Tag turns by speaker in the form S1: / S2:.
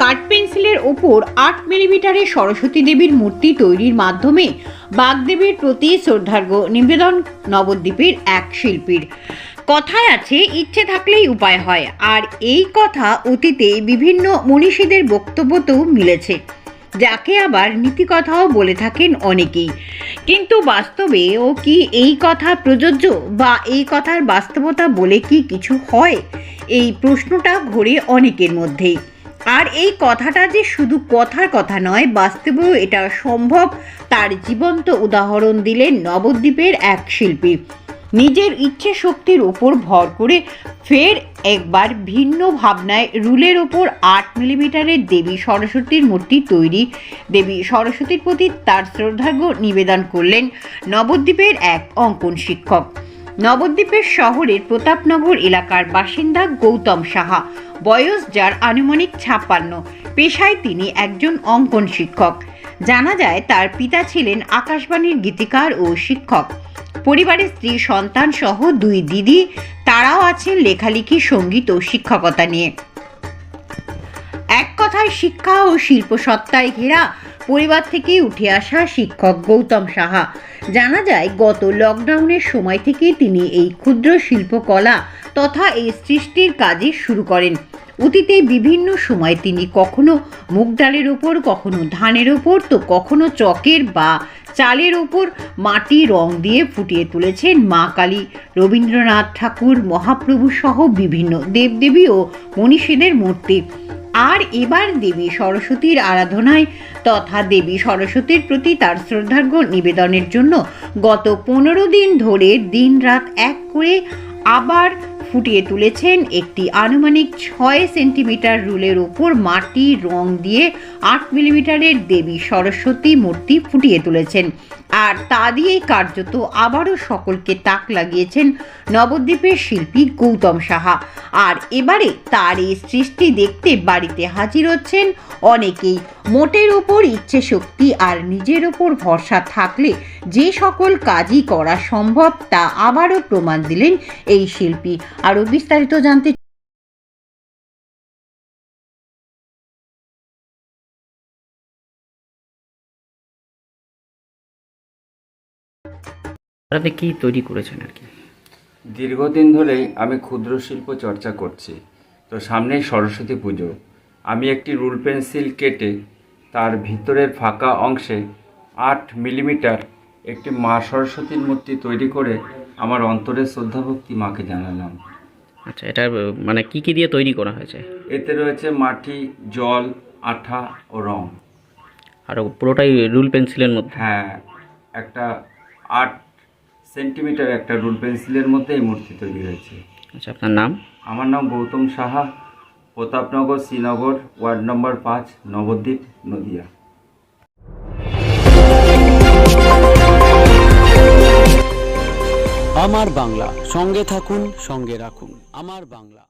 S1: কাঠ পেন্সিলের ওপর আট মিলিমিটারের সরস্বতী দেবীর মূর্তি তৈরির মাধ্যমে বাগদেবীর প্রতি শ্রদ্ধার্ঘ নিবেদন নবদ্বীপের এক শিল্পীর। কথায় আছে, ইচ্ছে থাকলেই উপায় হয়, আর এই কথা অতীতে বিভিন্ন মনীষীদের বক্তব্যতেও মিলেছে, যাকে আবার নীতিকথাও বলে থাকেন অনেকেই। কিন্তু বাস্তবে ও কি এই কথা প্রযোজ্য বা এই কথার বাস্তবতা বলে কি কিছু হয়? এই প্রশ্নটা ঘোরে অনেকের মধ্যেই। আর এই কথাটা যে শুধু কথার কথা নয়, বাস্তবেও এটা সম্ভব। তার জীবন্ত উদাহরণ দিলেন নবদ্বীপের এক শিল্পী। নিজের ইচ্ছে শক্তির ওপর ভর করে ফের একবার ভিন্ন ভাবনায় রুলের ওপর আট মিলিমিটারের দেবী সরস্বতীর মূর্তি তৈরি। দেবী সরস্বতীর প্রতি তার শ্রদ্ধার্ঘ নিবেদন করলেন নবদ্বীপের এক অঙ্কন শিক্ষক। নবদ্বীপের শহরের প্রতাপনগর এলাকার বাসিন্দা গৌতম সাহা। বয়স যার আনুমানিক ছাপ্পান্ন। পেশায় তিনি একজন অঙ্কন শিক্ষক। জানা যায় তার পিতা ছিলেন আকাশবাণীর গীতিকার ও শিক্ষক। পরিবারের স্ত্রী সন্তান সহ দুই দিদি, তারাও আছেন লেখালেখি, সংগীত ও শিক্ষকতা নিয়ে। এক শিক্ষা ও শিল্প সত্তায় ঘেরা পরিবার থেকে উঠে আসা শিক্ষক গৌতম সাহা। জানা যায়, গত লকডাউনের সময় থেকে তিনি এই ক্ষুদ্র শিল্পকলা তথা এই সৃষ্টির কাজে শুরু করেন। অতীতে বিভিন্ন সময় তিনি কখনো মুগ ডালের ওপর, কখনো ধানের ওপর, তো কখনো চকের বা চালের ওপর মাটি রং দিয়ে ফুটিয়ে তুলেছেন মা কালী, রবীন্দ্রনাথ ঠাকুর, মহাপ্রভু সহ বিভিন্ন দেবদেবী ও মনীষীদের মূর্তি। আর এবার দেবী সরস্বতীর আরাধনায় তথা দেবী সরস্বতীর প্রতি তার শ্রদ্ধার্ঘ নিবেদনের জন্য গত পনেরো দিন ধরে দিনরাত এক করে আবার ফুটিয়ে তুলেছেন একটি আনুমানিক ছয় সেন্টিমিটার রুলের ওপর মাটি রং দিয়ে আট মিলিমিটারের দেবী সরস্বতী মূর্তি ফুটিয়ে তুলেছেন। আর তা দিয়েই কার্যত আবারও সকলকে তাক লাগিয়েছেন নবদ্বীপের শিল্পী গৌতম সাহা। আর এবারে তার এই সৃষ্টি দেখতে বাড়িতে হাজির হচ্ছেন অনেকেই। মোটের ওপর ইচ্ছে শক্তি আর নিজের ওপর ভরসা থাকলে যে সকল কাজই করা সম্ভব তা আবারও প্রমাণ দিলেন এই শিল্পী। আরও বিস্তারিত জানতে
S2: আপনি কি তৈরি করেছেন আর কি?
S3: দীর্ঘদিন ধরেই আমি ক্ষুদ্র শিল্প চর্চা করছি। তো সামনেই সরস্বতী পুজো। আমি একটি রুল পেন্সিল কেটে তার ভিতরের ফাঁকা অংশে আট মিলিমিটার একটি মা সরস্বতীর মূর্তি তৈরি করে আমার অন্তরের শ্রদ্ধাভক্তি মাকে জানালাম।
S2: আচ্ছা এটা মানে কি কি দিয়ে তৈরি করা হয়েছে?
S3: এতে রয়েছে মাটি জল আঠা ও রং।
S2: আর পুরোটাই রুল পেন্সিলের মধ্যে?
S3: হ্যাঁ একটা আট সেন্টিমিটার একটা রুল পেন্সিলের মধ্যে এই মূর্তি তৈরি হয়েছে।
S2: আচ্ছা আপনার নাম?
S3: আমার নাম গৌতম সাহা। প্রতাপনগর শ্রীনগর ওয়ার্ড নম্বর পাঁচ নবদ্বীপ নদিয়া।
S4: আমার বাংলা সঙ্গে থাকুন সঙ্গে রাখুন। আমার বাংলা।